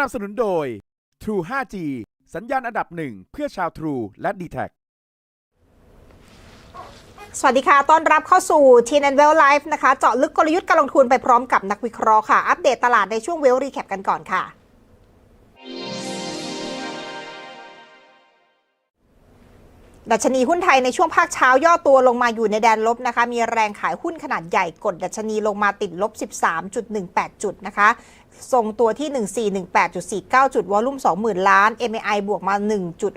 นับสนุนโดย True 5G สัญญาณอันดับหนึ่งเพื่อชาว True และ d t แทสวัสดีค่ะ ต้อนรับเข้าสู่ t n w e l l Live นะคะ เจาะลึกกลยุทธ์การลงทุนไปพร้อมกับนักวิเคราะห์ค่ะ อัปเดตตลาดในช่วงเวลรีแคปกันก่อนค่ะ ดัชนีหุ้นไทยในช่วงภาคเช้าย่อตัวลงมาอยู่ในแดนลบนะคะ มีแรงขายหุ้นขนาดใหญ่กดดัชนีลงมาติดลบ 13.18 จุดนะคะ ทรงตัวที่ 1418.49 จุด วอลุ่ม 20,000 ล้าน MAI บวกมา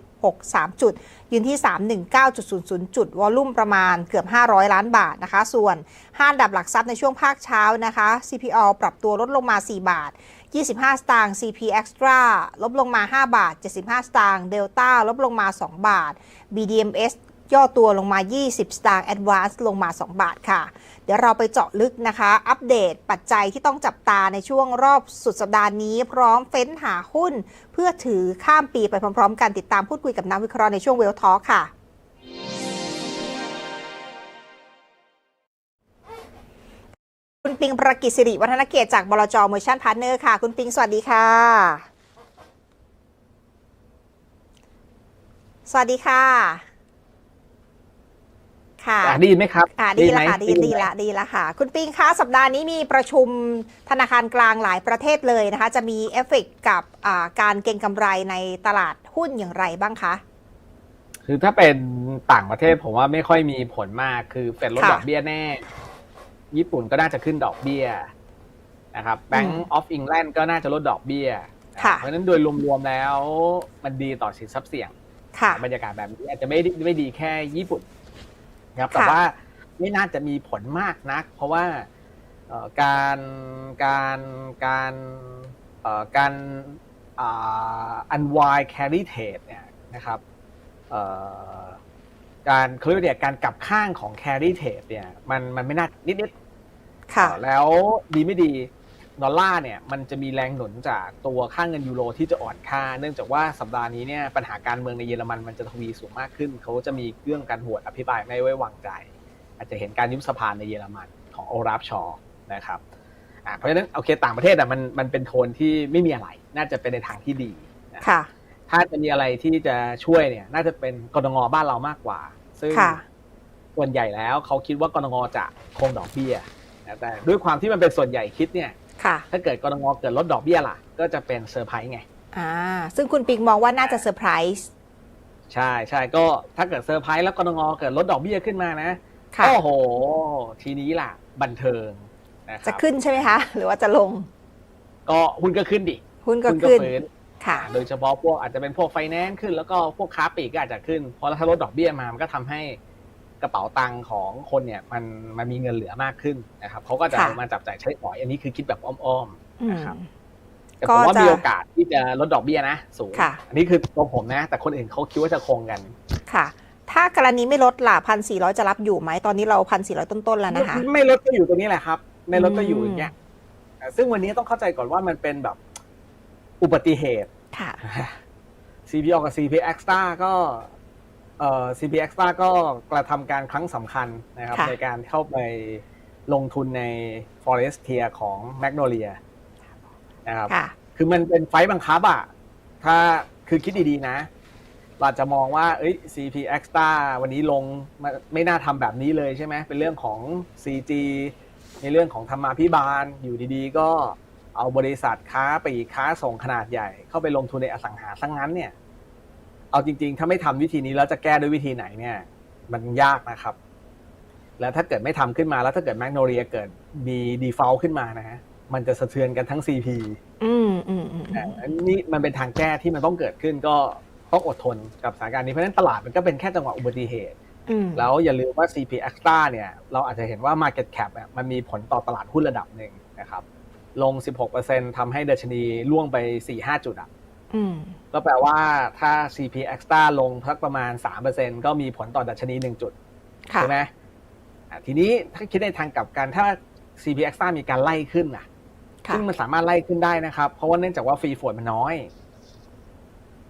1.63 จุด ยืนที่ 319.00 จุด วอลุ่มประมาณเกือบ 500 ล้านบาทนะคะ ส่วนห้าอันดับหลักทรัพย์ในช่วงภาคเช้านะคะ CPO ปรับตัวลดลงมา 4 บาท 25 สตางค์ CP Extra ลบลงมา 5 บาท 75 สตางค์ Delta ลบลงมา 2 บาท BDMs ย่อตัวลงมา 20 สตางค์ Advance ลงมา 2 บาทค่ะ เดี๋ยวเราไปเจาะลึกนะคะ อัปเดตปัจจัยที่ต้องจับตาในช่วงรอบสุดสัปดาห์นี้ พร้อมเฟ้นหาหุ้น เพื่อถือข้ามปีไปพร้อมๆ กันติดตามพูดคุยกับนักวิเคราะห์ในช่วงเวลทอค่ะคุณปิงประกิตสิริวัฒนเกตจากบลจมอร์ชั่นพาร์เนอร์ค่ะ คุณปิง สวัสดีค่ะ สวัสดีค่ะ ค่ะอะได้ยินไหมครับอ่าดีละไหมค่ะดีไหมดีละดีละค่ะ คุณปิงคะสัปดาห์นี้มีประชุมธนาคารกลางหลายประเทศเลยนะคะ จะมีเอฟเฟกต์กับอ่าการเก็งกำไรในตลาดหุ้นอย่างไรบ้างคะคือถ้าเป็นต่างประเทศผมว่าไม่ค่อยมีผลมากคือเฟดลดค่ะดอกเบี้ยแน่ ญี่ปุ่นก็น่าจะขึ้นดอกเบี้ยนะครับ Bank อืม of England ก็น่าจะลดดอกเบี้ยค่ะเพราะฉะนั้นโดยรวมๆแล้วมันดีต่อสินทรัพย์เสี่ยงค่ะบรรยากาศแบบนี้อาจจะไม่ได้ไม่ดีแค่ญี่ปุ่น นะครับแต่ค่ะว่าไม่น่าจะมีผลมากนัก เพราะว่าเอ่อการการการเอ่อการอันวายแคริเทดเนี่ยนะครับเอ่อการเขาเรียกว่าเนี่ยการกลับข้างของแคริเทดเนี่ยมันมันไม่น่านิดนิดๆค่ะเอ่อแล้วดีไม่ดี ดอลลาร์เนี่ยมันจะมีแรงหนุนจากตัวค่าเงินยูโรที่จะอ่อนค่า เนื่องจากว่าสัปดาห์นี้เนี่ยปัญหาการเมืองในเยอรมันมันจะทวีสูงมากขึ้น เขาจะมีเรื่องการโหวตอภิปรายไม่ไว้วางใจ อาจจะเห็นการยุบสภาในเยอรมันของโอราฟชอร์นะครับอ่าเพราะฉะนั้นโอเคต่างประเทศอะมันมันเป็นโทนที่ไม่มีอะไร น่าจะเป็นในทางที่ดีนะค่ะถ้าจะมีอะไรที่จะช่วยเนี่ย น่าจะเป็นกรงงบ้านเรามากกว่า ซึ่งค่ะส่วนใหญ่แล้วเขาคิดว่ากรงงจะคงดอกเบี้ยนะแต่ด้วยความที่มันเป็นส่วนใหญ่คิดเนี่ย ค่ะ ถ้าเกิดกรงงเกิดลดดอกเบี้ยล่ะ ก็จะเป็นเซอร์ไพรส์ไง อ่า ซึ่งคุณปิงมองว่าน่าจะเซอร์ไพรส์ ใช่ใช่ก็ถ้าเกิดเซอร์ไพรส์แล้วกรงงเกิดลดดอกเบี้ยขึ้นมานะค่ะโอ้โห ทีนี้ล่ะ บันเทิงนะคจะรับขึ้นใช่ไหมคะ หรือว่าจะลง ก็หุ้นก็ขึ้นดิ หุ้นก็หุ้นขึ้นฟื้นค่ะ โดยเฉพาะพวกอาจจะเป็นพวกไฟแนนซ์ขึ้นแล้วก็พวกค้าปลีกก็อาจจะขึ้น เพราะถ้าลดดอกเบี้ยมา มันก็ทำให้ กระเป๋าตังค์ของคนเนี่ยมันมันมีเงินเหลือมากขึ้นนะครับเขาก็จะค่ะเอามาจับจ่ายใช้สอยอันนี้คือคิดแบบอ้อมๆอืมนะครับแต่ผมว่าก็จะมีโอกาสที่จะลดดอกเบี้ยนะสูงค่ะอันนี้คือตัวผมนะ แต่คนอื่นเขาคิดว่าจะคงกันค่ะ ถ้ากรณีไม่ลดล่ะพันสี่ร้อยจะรับอยู่ไหมตอนนี้เราพันสี่ร้อยต้นๆแล้วนะคะไม่ไม่ลดก็อยู่ตรงนี้แหละครับ ไม่ลดก็อยู่อืมอย่างเงี้ยอ่าซึ่งวันนี้ต้องเข้าใจก่อนว่ามันเป็นแบบอุบัติเหตุค่ะ CPO กับ CP Extra ก็ เอ่อ CP Extra ก็กระทำการครั้งสำคัญนะครับ ค่ะ ในการเข้าไปลงทุนใน Forestier ของ Magnolia นะครับ ค่ะ คือมันเป็นไฟต์บังคับอะถ้าคือคิดดีๆนะ เราอาจจะมองว่า เอ้ย CP Extra วันนี้ลงมาไม่น่าทำแบบนี้เลยใช่ไหม เป็นเรื่องของ CG ในเรื่องของธรรมาภิบาล อยู่ดีๆ ก็เอาบริษัทค้าปลีกค้าส่งขนาดใหญ่ เข้าไปลงทุนในอสังหาซะงงั้นเนี่ย เอาจริง ๆ ถ้าไม่ทำวิธีนี้แล้วจะแก้ด้วยวิธีไหนเนี่ย มันยากนะครับ แล้วถ้าเกิดไม่ทำขึ้นมาแล้วถ้าเกิดแมกโนเรียเกิดมี default ขึ้นมานะฮะมันจะสะเทือนกันทั้ง CP อืมอืมอืมอือ่ามอันนี้มันเป็นทางแก้ที่มันต้องเกิดขึ้นก็ต้องอดทนกับสถานการณ์นี้เพราะฉะนั้นตลาดมันก็เป็นแค่จังหวะอุบัติเหตุอืมแล้วอย่าลืมว่า CP Extra เนี่ย เราอาจจะเห็นว่า Market Cap อะมันมีผลต่อตลาดหุ้นระดับหนึ่งนะครับ ลง 16%ทำให้ดัชนีล่วงไป 4-5 จุดอะอืม ก็แปลว่าถ้า CP Extra ลงสักประมาณ 3%ก็มีผลต่อดัชนี 1 จุดค่ะใช่ไหมอะทีนี้ถ้าคิดในทางกลับกันถ้า CP Extra มีการไล่ขึ้นนะค่ะซึ่งมันสามารถไล่ขึ้นได้นะครับ เพราะว่าเนื่องจากว่าฟรีโฟดมันน้อย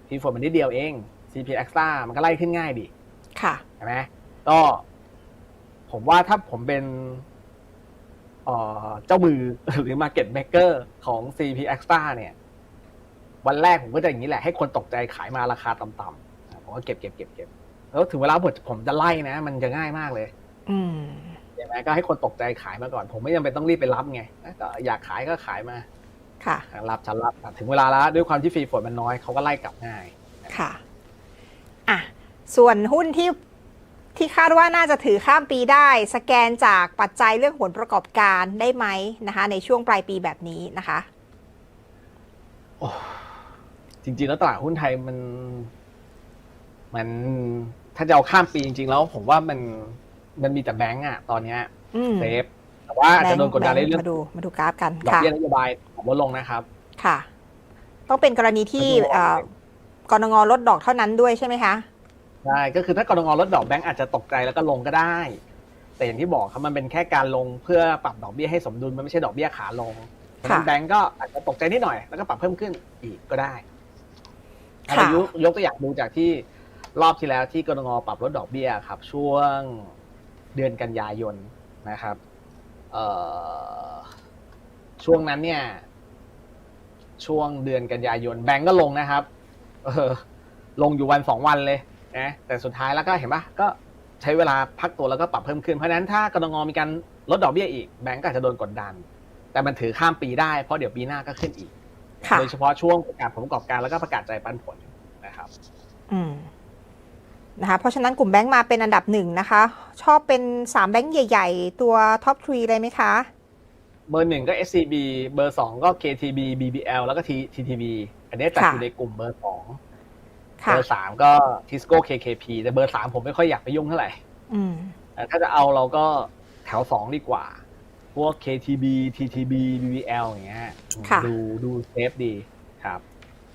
ฟรีโฟดมันนิดเดียวเอง CP Extra มันก็ไล่ขึ้นง่ายดิค่ะใช่ไหมก็ ผมว่าถ้าผมเป็นเอ่อเจ้ามือหรือ Market Maker ของ CP Extra เนี่ย วันแรกผมก็จะอย่างนี้แหละให้คนตกใจขายมาราคาต่ำๆอ่าผมก็เก็บเก็บเก็บเก็บแล้วถึงเวลาผมผมจะไล่นะ มันจะง่ายมากเลย อืมใช่ไหมก็ให้คนตกใจขายมาก่อน ผมไม่จำเป็นต้องรีบไปรับไงก็อยากขายก็ขายมา ค่ะ รับฉันรับถึงเวลาแล้วด้วยความที่ฟรีโฟลดมันน้อยเขาก็ไล่กลับง่าย ค่ะอะส่วนหุ้นที่ที่คาดว่าน่าจะถือข้ามปีได้ สแกนจากปัจจัยเรื่องผลประกอบการได้ไหมนะคะ ในช่วงปลายปีแบบนี้นะคะจ ริง ๆ แล้วตลาดหุ้นไทยมัน มันถ้าจะเอาข้ามปีจริง ๆ แล้ว ผมว่ามันมันมีแต่แบงก์อะตอนเนี้ยอืมเซฟแต่ว่าอาจจะโดนกดดันแบในงค์เรื่องมาดูมาดูกราฟกันดอกค่ะ เบี้ยนโยบายของลดลงนะครับ ค่ะ ต้องเป็นกรณีที่มาดูเอ่อกรงลดดอกเท่านั้นด้วยใช่ไหมคะ ใช่ก็คือถ้ากรงลดดอกแบงก์อาจจะตกใจแล้วก็ลงก็ได้ แต่อย่างที่บอกครับมันเป็นแค่การลงเพื่อปรับดอกเบี้ยให้สมดุลมันไม่ใช่ดอกเบี้ยขาลงเพราะฉะนั้นค่ะ แบงก์ก็อาจจะตกใจนิดหน่อยแล้วก็ปรับเพิ่มขึ้นอีกก็ได้ค่ะ เรายกยกตัวอย่างดูจากที่รอบที่แล้วที่กรงปรับลดดอกเบี้ยครับ ช่วงเดือนกันยายนนะครับเอ่อช่วงนั้นเนี่ย ช่วงเดือนกันยายนแบงก์ก็ลงนะครับ เออ ลงอยู่วันสองวันเลยนะแต่สุดท้ายแล้วก็เห็นปะก็ใช้เวลาพักตัวแล้วก็ปรับเพิ่มขึ้น เพราะนั้นถ้ากรงมีการลดดอกเบี้ยอีกแบงก์ก็อาจจะโดนกดดัน แต่มันถือข้ามปีได้เพราะเดี๋ยวปีหน้าก็ขึ้นอีก โดยเฉพาะช่วงประกาศผลประกอบการแล้วก็ประกาศใจายปันผลนะครับอืมนะคะเพราะฉะนั้นกลุ่มแบงก์มาเป็นอันดับหนึ่งนะคะ ชอบเป็นสามแบงก์ใหญ่ ๆ ตัวท็อปทรีเลยไหมคะ เบอร์หนึ่งก็ SCB เบอร์สองก็ KTB BBL แล้วก็ T- TTB อันนี้จัดค่ะอยู่ในกลุ่มเบอร์สองเบค่ะอร์สามก็ Tisco KKP แต่เบอร์สามผมไม่ค่อยอยากไปยุ่งเท่าไหร่อืมแต่ถ้าจะเอาเราก็แถวสองดีกว่าพ วก KTB TTB BBL อย่างเงี้ยค่ะดูดูเซฟดีครับ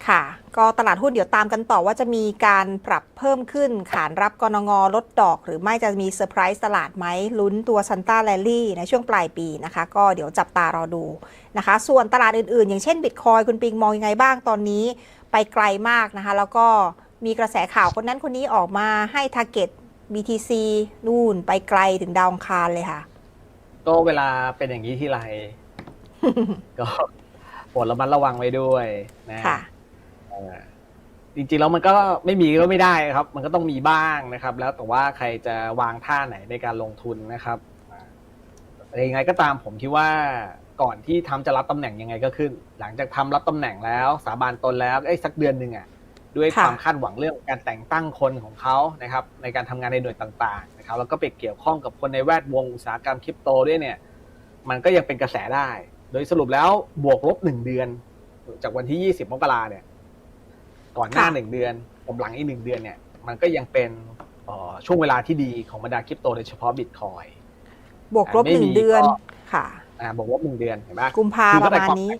ค่ะ ก็ตลาดหุ้นเดี๋ยวตามกันต่อว่าจะมีการปรับเพิ่มขึ้น ขานรับกรงลดดอก หรือไม่จะมีเซอร์ไพรส์ตลาดไหมลุ้นตัวซันต้าแ a ลลี่ในช่วงปลายปีนะคะ ก็เดี๋ยวจับตารอดูนะคะ ส่วนตลาดอื่นๆ อย่างเช่นบิตคอยคุณปิงมองยังไงบ้างตอนนี้ไปไกลมากนะคะ แล้วก็มีกระแสข่าวคนนั้นคนนี้ออกมาให้ t a r g e t BTC นู่นไปไกลถึงดาวอังคารเลยค่ะ ก็เวลาเป็นอย่างนี้ที่ไร ก็โปรดระมัดระวังไว้ด้วยนะค่ะเอ่อจริงๆแล้วมันก็ไม่มีก็ไม่ได้ครับ มันก็ต้องมีบ้างนะครับ แล้วแต่ว่าใครจะวางท่าไหนในการลงทุนนะครับอ่าแต่ยังไงก็ตามผมคิดว่าก่อนที่ทำจะรับตำแหน่งยังไงก็ขึ้น หลังจากทำรับตำแหน่งแล้ว สาบานตนแล้วไอ้ยสักเดือนหนึ่งอะด้วยค่ะความคาดหวังเรื่องการแต่งตั้งคนของเขานะครับ ในการทำงานในหน่วยต่างๆ นะครับแล้วก็ไปเกี่ยวข้องกับคนในแวดวงอุตสาหกรรมคริปโตด้วยเนี่ย มันก็ยังเป็นกระแสได้ โดยสรุปแล้วบวกลบหนึ่งเดือน จากวันที่20มกราเนี่ย ก่อนหน้าค่ะหนึ่งเดือนกับหลังอีกหนึ่งเดือนเนี่ย มันก็ยังเป็นเอ่อช่วงเวลาที่ดีของบรรดาคริปโตโดยเฉพาะบิตคอยบวกลบไม่หนึ่มีงเดือนก็ค่ะอ่าบวกลบหนึ่งเดือนเห็นไหมกุมภาคือปตั้ระงแต่มาณก่อนนี้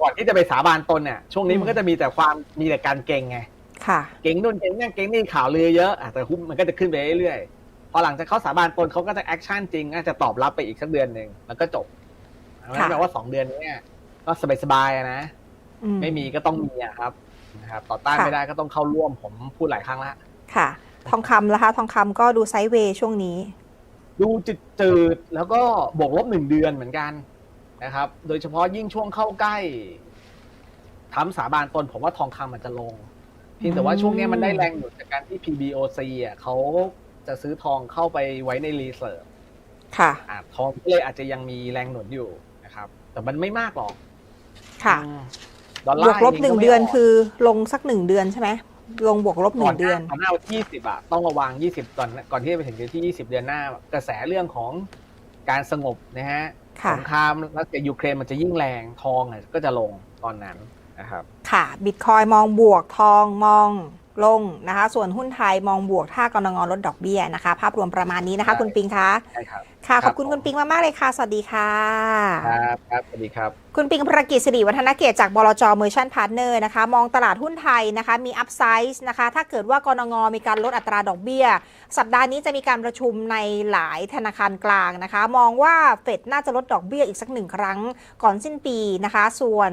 ก่อนที่จะไปสาบานตนเนี่ยช่วงนี้อืมมันก็จะมีแต่ความมีแต่การเก่งไงค่ะ เก่งนู่นเก่งนี่เก่งนี่ข่าวลือเยอะอะแต่หุ้นมันก็จะขึ้นไปเรื่อยๆ พอหลังจากเขาสาบานตนเขาก็จะแอคชั่นจริงอาจจะตอบรับไปอีกสักเดือนหนึ่งแล้วก็จบนั่นค่ะแปลว่าสองเดือนนี้เนี่ยก็สบายๆอะนะอืไม่มีก็ต้องมีอะครับนะครับต่อต้านค่ะไม่ได้ก็ต้องเข้าร่วมผมพูดหลายครั้งแล้วค่ะ ทองคำนะคะ ทองคำก็ดูไซด์เวย์ช่วงนี้ ดูจืดจืดๆแล้วก็บวกลบหนึ่งเดือนเหมือนกันนะครับ โดยเฉพาะยิ่งช่วงเข้าใกล้ทำสาบานตนผมว่าทองคำมันจะลงเพียงแต่ว่าช่วงนี้มันได้แรงหนุนจากการที่ PBOC อะเขา จะซื้อทองเข้าไปไว้ในรีเซิร์ฟค่ะ อะทองก็เลยอาจจะยังมีแรงหนุนอยู่นะครับ แต่มันไม่มากหรอกค่ะ อืมดอลบลาร์วกลบงหนึ่งไม่เดือนกคือลงสักหนึ่งเดือนใช่ไหมลงบวกลบหนึ่งเดือน ก่อนหน้าวันที่20อะต้องระวัง 20 ก่อนก่อนที่จะไปถึงที่ 20 เดือนหน้ากระแสเรื่องของการสงบนะฮะค่ะ สงครามรัสเซียยูเครนมันจะยิ่งแรงทองอะก็จะลงตอนนั้นนะครับ ค่ะบิตคอยมองบวกทองมอง ลงนะคะ ส่วนหุ้นไทยมองบวกถ้ากรงลดดอกเบี้ยนะคะ ภาพรวมประมาณนี้นะคะใช่คุณปิงคะใช่ครับ ค่ะคขรับอบคุณผมคุณปิงมาก ๆ เลยค่ะ สวัสดีค่ะ ครับครับสวัสดีครับ คุณปิงประกิจสิริวัฒนเกตจากบลจเมอร์ชันพาร์ทเนอร์นะคะ มองตลาดหุ้นไทยนะคะ มีอัพไซส์นะคะ ถ้าเกิดว่ากรงมีการลดอัตราดอกเบี้ย สัปดาห์นี้จะมีการประชุมในหลายธนาคารกลางนะคะ มองว่าเฟดน่าจะลดดอกเบี้ยอีกสักหนึ่งครั้งก่อนสิ้นปีนะคะ ส่วน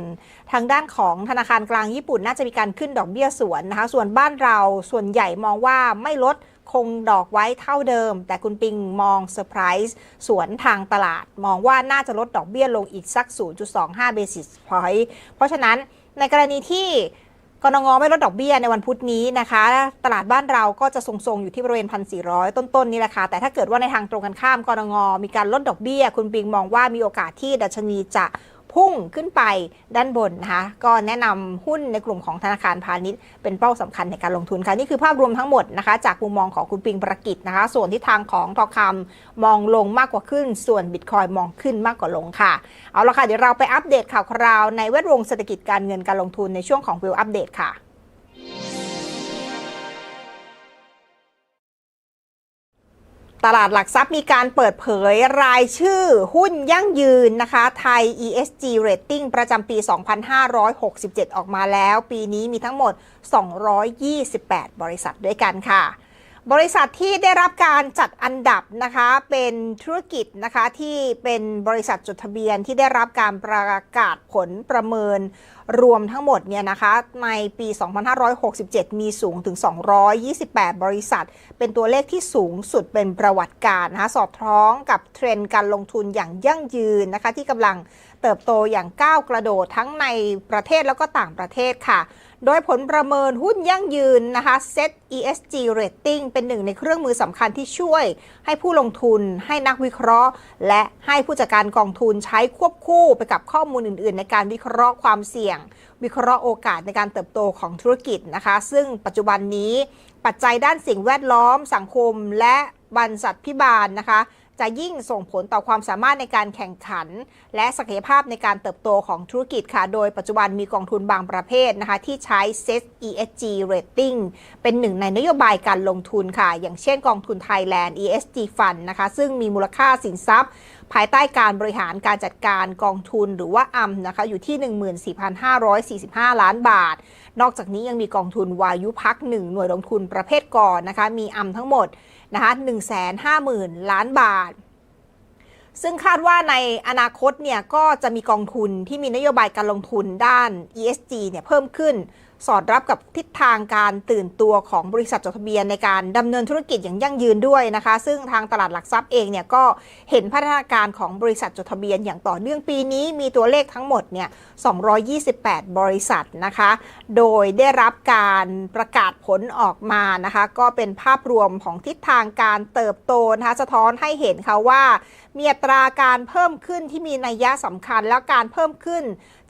ทางด้านของธนาคารกลางญี่ปุ่นน่าจะมีการขึ้นดอกเบี้ยสวนนะคะ ส่วนบ้านเราส่วนใหญ่มองว่าไม่ลด คงดอกไว้เท่าเดิม แต่คุณปิงมองเซอร์ไพรส์สวนทางตลาด มองว่าน่าจะลดดอกเบี้ยลงอีกสัก 0.25 basis point เพราะฉะนั้นในกรณีที่กรงงไม่ลดดอกเบี้ยในวันพุธนี้นะคะ ตลาดบ้านเราก็จะทรงๆ อยู่ที่บริเวณ 1,400 ต้นๆนี่แหละค่ะแต่ถ้าเกิดว่าในทางตรงกันข้ามกรงงมีการลดดอกเบี้ย คุณปิงมองว่ามีโอกาสที่ดัชนีจะ พุ่งขึ้นไปด้านบนนะคะก็แนะนำหุ้นในกลุ่มของธนาคารพาณิชย์ เป็นเป้าสำคัญในการลงทุนค่ะนี่คือภาพรวมทั้งหมดนะคะ จากมุมมองของคุณปิงประกิตนะคะ ส่วนที่ทางของทองคำมองลงมากกว่าขึ้น ส่วนบิตคอยมองขึ้นมากกว่าลงค่ะ เอาละค่ะ เดี๋ยวเราไปอัปเดตข่าวคราวในแวดวงเศรษฐกิจการเงินการลงทุนในช่วงของวิวอัปเดตค่ะ ตลาดหลักทรัพย์มีการเปิดเผยรายชื่อหุ้นยั่งยืนนะคะไทย ESG Rating ประจำปี 2567 ออกมาแล้ว ปีนี้มีทั้งหมด 228 บริษัทด้วยกันค่ะ บริษัทที่ได้รับการจัดอันดับนะคะเป็นธุรกิจนะคะที่เป็นบริษัทจดทะเบียนที่ได้รับการประกาศผลประเมินรวมทั้งหมดเนี่ยนะคะในปี 2567 มีสูงถึง 228 บริษัท เป็นตัวเลขที่สูงสุดเป็นประวัติการนะคะสอดคล้องกับเทรนด์การลงทุนอย่างยั่งยืนนะคะที่กำลังเติบโตอย่างก้าวกระโดดทั้งในประเทศแล้วก็ต่างประเทศค่ะ โดยผลประเมินหุ้นยั่งยืนนะคะ Set ESG Rating เป็นหนึ่งในเครื่องมือสำคัญที่ช่วย ให้ผู้ลงทุน ให้นักวิเคราะห์ และให้ผู้จัดการกองทุนใช้ควบคู่ไปกับข้อมูลอื่น ๆ ในการวิเคราะห์ความเสี่ยง วิเคราะห์โอกาสในการเติบโตของธุรกิจนะคะ ซึ่งปัจจุบันนี้ปัจจัยด้านสิ่งแวดล้อม สังคม และบรรษัทพิบาลนะคะ จะยิ่งส่งผลต่อความสามารถในการแข่งขัน และศักยภาพในการเติบโตของธุรกิจค่ะ โดยปัจจุบันมีกองทุนบางประเภทนะคะที่ใช้ Set ESG Rating เป็นหนึ่งในนโยบายการลงทุนค่ะ อย่างเช่นกองทุน Thailand ESG Fund นะคะ ซึ่งมีมูลค่าสินทรัพย์ ภายใต้การบริหารการจัดการกองทุนหรือว่าอัมนะคะอยู่ที่ 14,545 ล้านบาท นอกจากนี้ยังมีกองทุนวายุพักหนึ่งหน่วยลงทุนประเภทก่อนนะคะมีอัมทั้งหมด นะคะ150,000ล้านบาท ซึ่งคาดว่าในอนาคตเนี่ยก็จะมีกองทุนที่มีนโยบายการลงทุนด้าน ESG เนี่ยเพิ่มขึ้น สอดรับกับทิศทางการตื่นตัวของบริษัทจดทะเบียนในการดำเนินธุรกิจอย่างยั่งยืนด้วยนะคะ ซึ่งทางตลาดหลักทรัพย์เองเนี่ยก็เห็นพัฒนาการของบริษัทจดทะเบียนอย่างต่อเนื่องปีนี้มีตัวเลขทั้งหมดเนี่ย 228 บริษัทนะคะ โดยได้รับการประกาศผลออกมานะคะ ก็เป็นภาพรวมของทิศทางการเติบโตนะคะสะท้อนให้เห็นค่ะว่ามีอัตราการเพิ่มขึ้นที่มีนัยยะสำคัญแล้วการเพิ่มขึ้น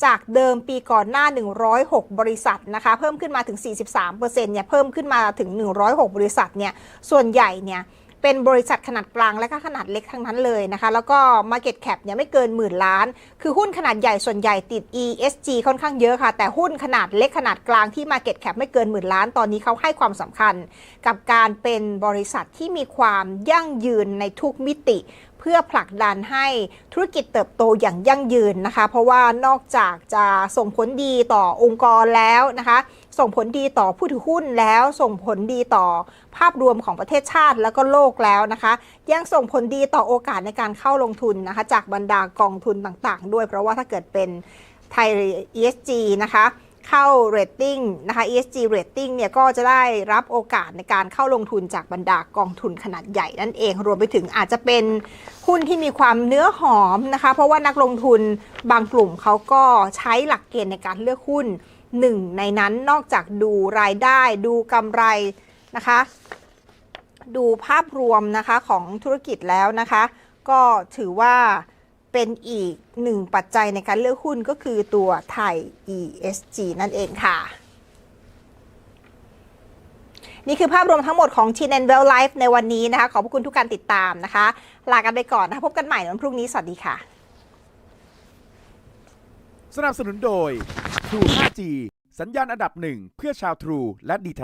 จากเดิมปีก่อนหน้า 106 บริษัทนะคะเพิ่มขึ้นมาถึง 43%เนี่ยเพิ่มขึ้นมาถึง 106 บริษัทเนี่ยส่วนใหญ่เนี่ยเป็นบริษัทขนาดกลางและก็ขนาดเล็กทั้งนั้นเลยนะคะ แล้วก็ Market Cap เนี่ยไม่เกินหมื่นล้าน คือหุ้นขนาดใหญ่ส่วนใหญ่ติด ESG ค่อนข้างเยอะค่ะ แต่หุ้นขนาดเล็กขนาดกลางที่ Market Cap ไม่เกินหมื่นล้าน ตอนนี้เขาให้ความสำคัญ กับการเป็นบริษัทที่มีความยั่งยืนในทุกมิติ เพื่อผลักดันให้ธุรกิจเติบโตอย่างยั่งยืนนะคะ เพราะว่านอกจากจะส่งผลดีต่อองค์กรแล้วนะคะ ส่งผลดีต่อผู้ถือหุ้นแล้ว ส่งผลดีต่อภาพรวมของประเทศชาติแล้วก็โลกแล้วนะคะ ยังส่งผลดีต่อโอกาสในการเข้าลงทุนนะคะ จากบรรดากองทุนต่างๆ ด้วย เพราะว่าถ้าเกิดเป็นไทย ESG นะคะ เข้าเรตติ้งนะคะ ESG rating เนี่ยก็จะได้รับโอกาสในการเข้าลงทุนจากบรรดากองทุนขนาดใหญ่นั่นเอง รวมไปถึงอาจจะเป็นหุ้นที่มีความเนื้อหอมนะคะ เพราะว่านักลงทุนบางกลุ่มเขาก็ใช้หลักเกณฑ์ในการเลือกหุ้นหนึ่งในนั้นนอกจากดูรายได้ดูกำไรนะคะ ดูภาพรวมนะคะของธุรกิจแล้วนะคะ ก็ถือว่า เป็นอีกหนึ่งปัจจัยในการเลือกหุ้นก็คือตัวไทย ESG นั่นเองค่ะ นี่คือภาพรวมทั้งหมดของ t n n Well Life ในวันนี้นะคะ ขอบคุณทุกการติดตามนะคะ ลากันไปก่อนนะคะพบกันใหม่ในวันพรุ่งนี้ สวัสดีค่ะ สนับสนุนโดย True 5G สัญญาณอันดับหนึ่งเพื่อชาว True และ d t แท